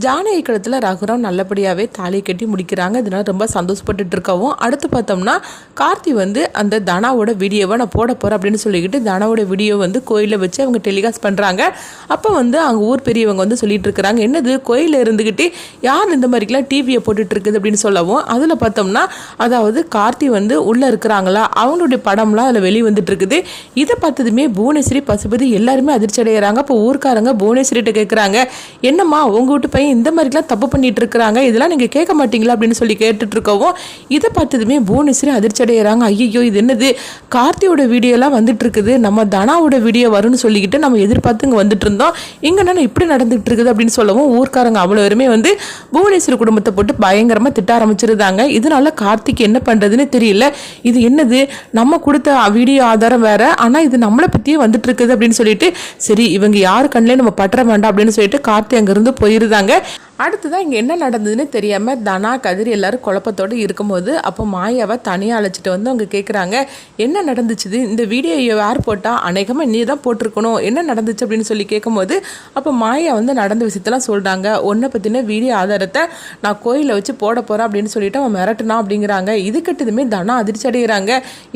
ஜானகி கழுத்தில் ரகுராம் நல்லபடியாகவே தாலி கட்டி முடிக்கிறாங்க. இதனால் ரொம்ப சந்தோஷப்பட்டுட்டு இருக்கவும். அடுத்து பார்த்தோம்னா கார்த்தி வந்து அந்த தனாவோட வீடியோவை நான் போட போகிறேன் அப்படின்னு சொல்லிக்கிட்டு தனாவோட வீடியோ வந்து கோயிலில் வச்சு அவங்க டெலிகாஸ்ட் பண்ணுறாங்க அப்போ வந்து அவங்க ஊர் பெரியவங்க வந்து சொல்லிட்டு இருக்கிறாங்க. என்னது கோயிலில் இருந்துக்கிட்டு யார் இந்த மாதிரிக்கெலாம் டிவியை போட்டுட்டு இருக்குது அப்படின்னு சொல்லவும் அதில் பார்த்தோம்னா அதாவது கார்த்தி வந்து உள்ளே இருக்கிறாங்களா? அவங்களுடைய படம்லாம் அதில் வெளியே வந்துட்டு இருக்குது. இதை பார்த்ததுமே புவனேஸ்வரி பசுபதி எல்லாருமே அதிர்ச்சி அடைகிறாங்க அப்போ ஊர்க்காரங்க புவனேஸ்வரிட்ட கேட்குறாங்க என்னம்மா உங்கள் வீட்டு பையன் இந்த மாதிரிலாம் தப்பு பண்ணிட்டு இருக்கிறாங்க இதெல்லாம் நீங்கள் கேட்க மாட்டீங்களா? அப்படின்னு சொல்லி கேட்டுட்டு இருக்கவும் இதை பார்த்ததுமே புவனேஸ்வரி அதிர்ச்சி அடைகிறாங்க ஐயோ இது என்னது? கார்த்தியோட வீடியோலாம் வந்துட்டு இருக்குது நம்ம தனாவோட வீடியோ வரும்னு சொல்லிக்கிட்டு நம்ம எதிர்பார்த்து இங்கே வந்துட்டு இருந்தோம் இங்கே நான் இப்படி நடந்துகிட்டு இருக்குது அப்படின்னு சொல்லவும் ஊர்க்காரங்க அவ்வளோ பேருமே வந்து புவனேஸ்வரி குடும்பத்தை போட்டு பயங்கரமாக திட்ட ஆரம்பிச்சிருந்தாங்க. இதனால கார்த்திக் என்ன பண்ணுறதுன்னு தெரியல. இது என்னது? நம்ம கொடுத்த வீடியோ ஆதாரம் வேற. ஆனால் இது நம்மளை பற்றியே வந்துட்டு இருக்குது அப்படின்னு சொல்லிட்டு சரி இவங்க யார் கண்ணிலே நம்ம பட்டுற வேண்டாம் அப்படின்னு சொல்லிட்டு கார்த்தி அங்கேருந்து போயிருந்தாங்க. Singer. அடுத்ததான் இங்கே என்ன நடந்ததுன்னு தெரியாமல் தனா கதிர் எல்லாரும் குழப்பத்தோடு இருக்கும்போது அப்போ மாயாவை தனியாக அழைச்சிட்டு வந்து அவங்க கேட்குறாங்க என்ன நடந்துச்சுது? இந்த வீடியோ யார் போட்டால் அநேகமாக நீ தான் போட்டிருக்கணும். என்ன நடந்துச்சு? அப்படின்னு சொல்லி கேட்கும்போது அப்போ மாயா வந்து நடந்த விஷயத்தெல்லாம் சொல்கிறாங்க ஒன்றை பற்றின வீடியோ ஆதாரத்தை நான் கோயிலில் வச்சு போட போகிறேன் அப்படின்னு சொல்லிட்டு அவன் மிரட்டினா அப்படிங்கிறாங்க. இது கட்டதுமே தனா அதிர்ச்சி அடைகிறாங்க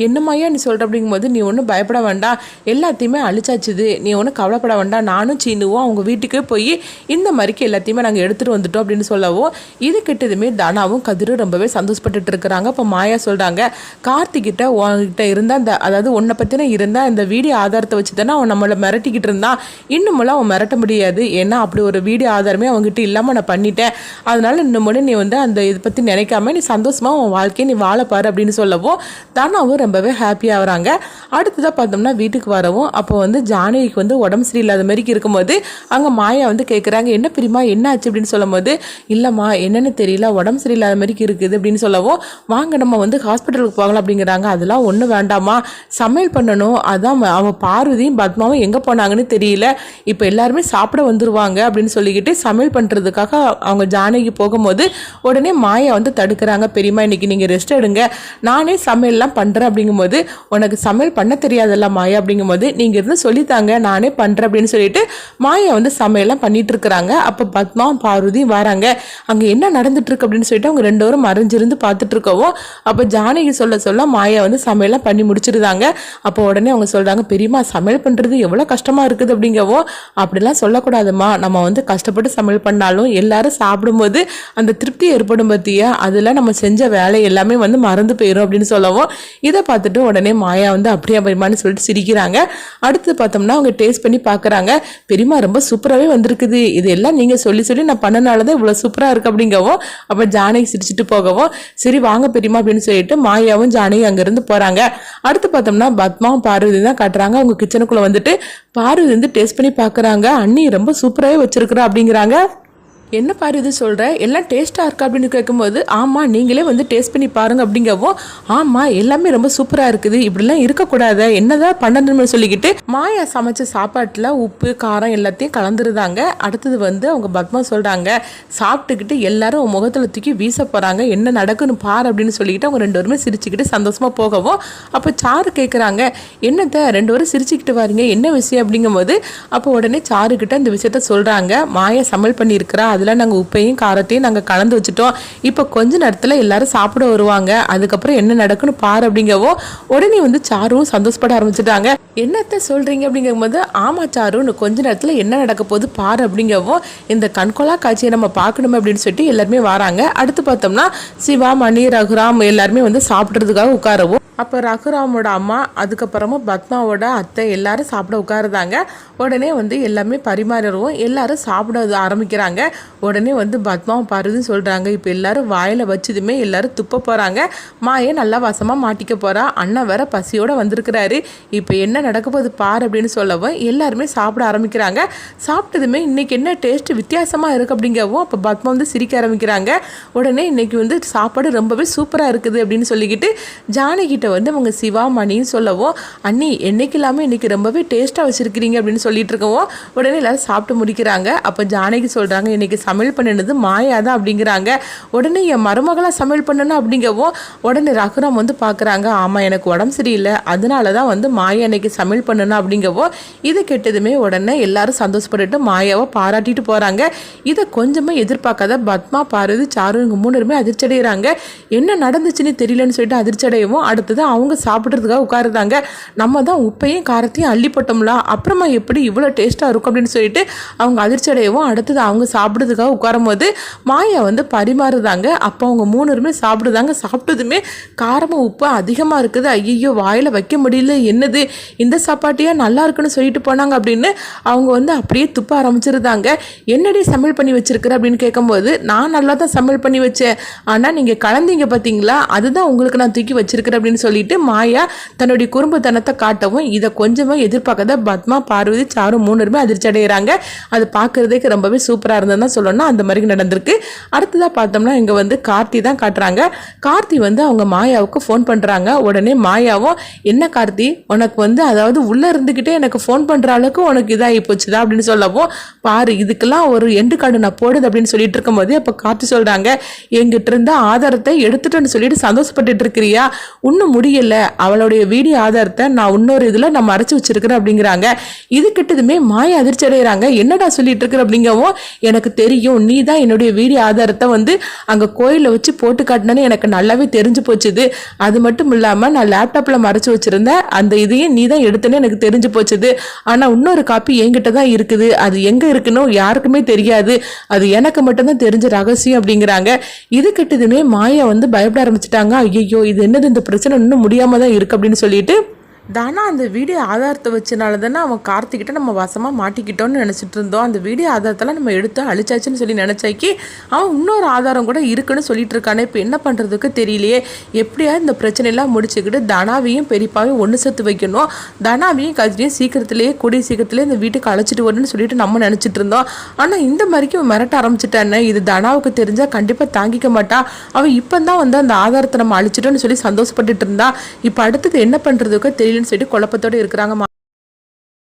என்ன மாயா நீ சொல்கிற அப்படிங்கும்போது நீ ஒன்றும் பயப்பட வேண்டாம். எல்லாத்தையுமே அழிச்சாச்சுது. நீ ஒன்றும் கவலைப்பட வேண்டாம். நானும் சீனுவும் அவங்க வீட்டுக்கே போய் இந்த மாதிரிக்கு எல்லாத்தையுமே நாங்கள் எடுத்துகிட்டு வந்துட்டோம் அப்படின்னு சொல்லவும் இது கிட்டதுமே தனாவும் கதிரும் ரொம்பவே சந்தோஷப்பட்டுட்டு இருக்கிறாங்க இப்போ மாயா சொல்கிறாங்க கார்த்திகிட்ட உன்கிட்ட இருந்தால் அந்த அதாவது உன்னை பற்றின இருந்த இந்த வீடியோ ஆதாரத்தை வச்சு தானே அவன் நம்மளை மிரட்டிக்கிட்டு இருந்தான் இன்னுமெல்லாம் அவன் மிரட்ட முடியாது. ஏன்னா அப்படி ஒரு வீடியோ ஆதாரமே அவங்ககிட்ட இல்லாமல் நான் பண்ணிட்டேன். அதனால இன்னும் நீ வந்து அந்த இதை பற்றி நினைக்காம நீ சந்தோஷமாக உன் வாழ்க்கையை நீ வாழப்பாரு அப்படின்னு சொல்லவும் தனாவும் ரொம்பவே ஹாப்பியாக வராங்க அடுத்ததாக பார்த்தோம்னா வீட்டுக்கு வரவும் அப்போ வந்து ஜானகிக்கு வந்து உடம்பு சரியில்லாத மாதிரி இருக்கும்போது அங்கே மாயா வந்து கேட்குறாங்க என்ன பிரிமா என்ன ஆச்சு அப்படின்னு சொல்லும்போது இல்லைம்மா என்னன்னு தெரியல உடம்பு சரியில்லாத மாதிரி இருக்குது அப்படின்னு சொல்லவும் வாங்க நம்ம வந்து ஹாஸ்பிட்டலுக்கு போகலாம் அப்படிங்கிறாங்க. அதெல்லாம் ஒன்றும் வேண்டாமா சமையல் பண்ணணும். அதான் அவன் பார்வதியும் பத்மாவும் எங்கே போனாங்கன்னு தெரியல. இப்போ எல்லாருமே சாப்பிட வந்துருவாங்க அப்படின்னு சொல்லிக்கிட்டு சமையல் பண்ணுறதுக்காக அவங்க ஜானகி போகும்போது உடனே மாயா வந்து தடுக்கிறாங்க. பெரியம்மா இன்னைக்கு நீங்கள் ரெஸ்ட் எடுங்க. நானே சமையல்லாம் பண்ணுறேன் அப்படிங்கும்போது உனக்கு சமையல் பண்ண தெரியாதல்ல மாயா அப்படிங்கும்போது நீங்கள் இருந்து சொல்லித்தாங்க நானே பண்ணுறேன் அப்படின்னு சொல்லிட்டு மாயா வந்து சமையல்லாம் பண்ணிட்டு இருக்கிறாங்க. அப்போ பத்மா பார்வதி வராங்க. அங்கே என்ன நடந்துட்டுருக்கு அப்படின்னு சொல்லிட்டு அவங்க ரெண்டு பேரும் மறைஞ்சிருந்து பார்த்துட்டு இருக்கவும் அப்போ ஜானகி சொல்ல சொல்ல மாயா வந்து சமையல்லாம் பண்ணி முடிச்சிருந்தாங்க. அப்போ உடனே அவங்க சொல்கிறாங்க பெரியம்மா சமையல் பண்ணுறது எவ்வளோ கஷ்டமாக இருக்குது அப்படிங்கவும் அப்படிலாம் சொல்லக்கூடாதும்மா. நம்ம வந்து கஷ்டப்பட்டு சமையல் பண்ணாலும் எல்லாரும் சாப்பிடும்போது அந்த திருப்தி ஏற்படும் பற்றியா அதில் நம்ம செஞ்ச வேலை எல்லாமே வந்து மறந்து போயிடும் அப்படின்னு சொல்லவும் இதை பார்த்துட்டு உடனே மாயா வந்து அப்படியே பெரியமான்னு சொல்லிட்டு சிரிக்கிறாங்க. அடுத்து பார்த்தோம்னா அவங்க டேஸ்ட் பண்ணி பார்க்குறாங்க. பெரியம்மா ரொம்ப சூப்பராகவே வந்திருக்குது. இதெல்லாம் நீங்கள் சொல்லி சொல்லி நான் பண்ணனால தான் இவ்வளோ சூப்பராக இருக்குது அப்படிங்கவும் அப்போ ஜானகி சிரிச்சுட்டு போகவும் சரி வாங்க பெரியம்மா அப்படின்னு சொல்லிட்டு மாயாவும் ஜானகி அங்கேருந்து போகிறாங்க அடுத்து பார்த்தோம்னா பத்மாவும் பார்வதி தான் காட்டுறாங்க. அவங்க கிச்சனுக்குள்ளே வந்துட்டு பார்வதி வந்து டேஸ்ட் பண்ணி பார்க்குறாங்க. அண்ணி ரொம்ப சூப்பராகவே வச்சுருக்குறா அப்படிங்கிறாங்க. என்ன பாரு இது சொல்கிற எல்லாம் டேஸ்ட்டாக இருக்கா அப்படின்னு கேட்கும்போது ஆமாம் நீங்களே வந்து டேஸ்ட் பண்ணி பாருங்க அப்படிங்கவும் ஆமாம் எல்லாமே ரொம்ப சூப்பராக இருக்குது. இப்படிலாம் இருக்கக்கூடாது என்னதான் பண்ணணும்னு சொல்லிக்கிட்டு மாயா சமைச்ச சாப்பாட்டில் உப்பு காரம் எல்லாத்தையும் கலந்துருந்தாங்க அடுத்தது வந்து அவங்க பத்மா சொல்கிறாங்க சாப்பிட்டுக்கிட்டு எல்லாரும் உன் முகத்தில் தூக்கி வீச போகிறாங்க என்ன நடக்குன்னு பாரு அப்படின்னு சொல்லிக்கிட்டு அவங்க ரெண்டு பேருமே சிரிச்சுக்கிட்டு சந்தோஷமாக போகவும் அப்போ சாரு கேட்குறாங்க என்னத்த ரெண்டு பேரும் சிரிச்சுக்கிட்டு வரீங்க என்ன விஷயம் அப்படிங்கும்போது அப்போ உடனே சாருக்கிட்ட இந்த விஷயத்த சொல்கிறாங்க மாயா சமையல் பண்ணியிருக்கிறா அதில் நாங்கள் உப்பையும் காரத்தையும் நாங்கள் கலந்து வச்சுட்டோம். இப்போ கொஞ்ச நேரத்தில் எல்லாரும் சாப்பிட வருவாங்க. அதுக்கப்புறம் என்ன நடக்குன்னு பாரு அப்படிங்கவோ உடனே வந்து சாரும் சந்தோஷப்பட ஆரம்பிச்சிட்டாங்க. என்னத்தை சொல்கிறீங்க அப்படிங்கும்போது ஆமாம் சாரு இன்னும் கொஞ்ச நேரத்தில் என்ன நடக்க போகுது பாரு அப்படிங்கவோ இந்த கண்கொலா காட்சியை நம்ம பார்க்கணுமே அப்படின்னு சொல்லிட்டு எல்லாருமே வராங்க. அடுத்து பார்த்தோம்னா சிவா மணி ரகுராம் எல்லாருமே வந்து சாப்பிட்றதுக்காக உட்காரவும் அப்போ ரகுராமோட அம்மா அதுக்கப்புறமா பத்மாவோட அத்தை எல்லாரும் சாப்பிட உட்காருதாங்க. உடனே வந்து எல்லாமே பரிமாறிடுவோம். எல்லாரும் சாப்பிட ஆரம்பிக்கிறாங்க. உடனே வந்து பத்மாவும் பாருதுன்னு சொல்கிறாங்க இப்போ எல்லாரும் வாயில் வச்சதுமே எல்லாரும் துப்ப போகிறாங்க மாயே நல்லா வசமாக மாட்டிக்க போகிறா அண்ணன் வேற பசியோடு வந்திருக்கிறாரு. இப்போ என்ன நடக்க போகுது பாரு அப்படின்னு சொல்லவும் எல்லாருமே சாப்பிட ஆரம்பிக்கிறாங்க. சாப்பிட்டதுமே இன்றைக்கி என்ன டேஸ்ட் வித்தியாசமாக இருக்குது அப்படிங்கவும் அப்போ பத்மா வந்து சிரிக்க ஆரம்பிக்கிறாங்க. உடனே இன்னைக்கு வந்து சாப்பாடு ரொம்பவே சூப்பராக இருக்குது அப்படின்னு சொல்லிக்கிட்டு ஜானகிட்ட கிட்ட வந்து அவங்க சிவா மணின்னு சொல்லவும் அண்ணி என்னைக்கு இல்லாமல் இன்னைக்கு ரொம்பவே டேஸ்ட்டாக வச்சுருக்கிறீங்க அப்படின்னு சொல்லிட்டு இருக்கவும் உடனே எல்லாரும் சாப்பிட்டு முடிக்கிறாங்க. அப்போ ஜானகி சொல்கிறாங்க இன்னைக்கு சமையல் பண்ணினது மாயா தான் அப்படிங்கிறாங்க. உடனே என் மருமகளாக சமையல் பண்ணணும் அப்படிங்கவும் உடனே ரகுராம் வந்து பார்க்குறாங்க ஆமாம் எனக்கு உடம்பு சரியில்லை. அதனால தான் வந்து மாயா இன்னைக்கு சமையல் பண்ணணும் அப்படிங்கவும் இது கெட்டதுமே உடனே எல்லாரும் சந்தோஷப்பட்டுட்டு மாயாவை பாராட்டிட்டு போகிறாங்க இதை கொஞ்சமாக எதிர்பார்க்காத பத்மா பார்வதி சாரு இவங்க மூணு பேருமே அதிர்ச்சி அடைகிறாங்க என்ன நடந்துச்சுன்னு தெரியலன்னு சொல்லிட்டு அதிர்ச்சி அடையவும் அடுத்தது அவங்க சாப்பிட்றதுக்காக உட்காருதாங்க. நம்ம தான் உப்பையும் காரத்தையும் அள்ளி போட்டோம்ல அப்புறமா எப்படி இவ்வளோ டேஸ்ட்டாக இருக்கும் அப்படின்னு சொல்லிட்டு அவங்க அதிர்ச்சி அடையவும் அடுத்தது அவங்க சாப்பிட்றதுக்காக உட்காரும் போது மாயா வந்து பரிமாறுதாங்க. அப்போ அவங்க மூணுருமே சாப்பிடுதாங்க. சாப்பிட்டதுமே காரமும் உப்பு அதிகமாக இருக்குது. ஐயோ வாயில் வைக்க முடியல. என்னது? இந்த சாப்பாட்டியா நல்லா இருக்குன்னு சொல்லிட்டு போனாங்க அப்படின்னு அவங்க வந்து அப்படியே துப்ப ஆரம்பிச்சிருந்தாங்க. என்னடி சமையல் பண்ணி வச்சிருக்கிற அப்படின்னு கேட்கும்போது நான் நல்லா தான் சமையல் பண்ணி வச்சேன். ஆனால் நீங்கள் கலந்தீங்க பார்த்தீங்களா அதுதான் உங்களுக்கு நான் தூக்கி வச்சிருக்கிறேன் அப்படின்னு சொல்லிட்டு மாயா தன்னுடைய குறும்புத்தனத்தை காட்டவும் இதை கொஞ்சமாக எதிர்பார்க்காத பத்மா பார்வதி சாரும் மூணுருமே அதிர்ச்சி அடைகிறாங்க அது பார்க்குறதுக்கு ரொம்பவே சூப்பராக இருந்ததுன்னு சொல்லணும்னா அந்த மாதிரி நடந்திருக்கு. அடுத்ததாக பார்த்தோம்னா இங்கே வந்து கார்த்தி தான் காட்டுறாங்க. கார்த்தி வந்து அவங்க மாயாவுக்கு ஃபோன் பண்ணுறாங்க உடனே மாயாவும் என்ன கார்த்தி? உனக்கு வந்து அதாவது உள்ளே இருந்துக்கிட்டே எனக்கு ஃபோன் பண்ணுற அளவுக்கு உனக்கு இதாகி போச்சுதா அப்படின்னு சொல்லவும் பாரு இதுக்கெல்லாம் ஒரு எண்டு கார்டு நான் போடுது அப்படின்னு சொல்லிட்டு இருக்கும்போது அப்போ கார்த்தி சொல்கிறாங்க எங்கிட்ட இருந்த ஆதாரத்தை எடுத்துட்டேன்னு சொல்லிட்டு சந்தோஷப்பட்டுட்டு இருக்கிறியா? இன்னும் முடியல அவளுடைய வீடியோ ஆதாரத்தை நான் இன்னொரு இதில் நான் மறைச்சி வச்சிருக்கிறேன் அப்படிங்கிறாங்க. இது கிட்டதுமே மாய அதிர்ச்சி அடைகிறாங்க என்னடா சொல்லிட்டு இருக்கிற அப்படிங்கவும் எனக்கு தெரியும். நீ தான் என்னுடைய வீடியோ ஆதாரத்தை வந்து அங்கே கோயிலில் வச்சு போட்டு காட்டினேன்னு எனக்கு நல்லாவே தெரிஞ்சு போச்சுது. அது மட்டும் இல்லாமல் நான் லேப்டாப்பில் மறைச்சி வச்சிருந்தேன் அந்த இதையும் நீ தான் எடுத்தேன்னு எனக்கு தெரிஞ்சு போச்சுது. ஆனால் இன்னொரு காப்பி என்கிட்ட தான் இருக்குது. அது எங்கே இருக்குன்னு யாருக்குமே தெரியாது. அது எனக்கு மட்டும்தான் தெரிஞ்ச ரகசியம் அப்படிங்கிறாங்க. இது கிட்டதுமே மாயா வந்து பயப்பட ஆரம்பிச்சிட்டாங்க. ஐயோ இது என்னது இந்த பிரச்சனை? இன்னும் முடியாம தான் இருக்கு அப்படின்னு சொல்லிட்டு தானா அந்த வீடியோ ஆதாரத்தை வச்சனால தானே அவன் கார்த்திக்கிட்ட நம்ம வசமாக மாட்டிக்கிட்டோன்னு நினச்சிட்டு இருந்தோம். அந்த வீடியோ ஆதாரத்தெல்லாம் நம்ம எடுத்து அழிச்சாச்சுன்னு சொல்லி நினச்சாக்கி அவன் இன்னொரு ஆதாரம் கூட இருக்குன்னு சொல்லிட்டு இருக்கானே. இப்போ என்ன பண்ணுறதுக்கு தெரியலையே. எப்படியா இந்த பிரச்சனையெல்லாம் முடிச்சுக்கிட்டு தனாவையும் பெரியப்பாவையும் ஒன்று சேர்த்து வைக்கணும். தனாவையும் கஜினியும் சீக்கிரத்துலேயே கூடிய சீக்கிரத்துலேயே இந்த வீட்டுக்கு அழைச்சிட்டு வரணும்னு சொல்லிட்டு நம்ம நினச்சிட்டு இருந்தோம். ஆனால் இந்த மாதிரிக்கு அவன் மிரட்ட ஆரம்பிச்சிட்டானே. இது தனாவுக்கு தெரிஞ்சால் கண்டிப்பாக தாங்கிக்க மாட்டா. அவன் இப்போ தான் வந்து அந்த ஆதாரத்தை நம்ம அழிச்சிட்டோன்னு சொல்லி சந்தோஷப்பட்டுட்டு இருந்தா. இப்போ அடுத்தது என்ன பண்ணுறதுக்கோ தெரியல. அப்படின்னு சொல்லிட்டு குழப்பத்தோடு இருக்கிறாங்க.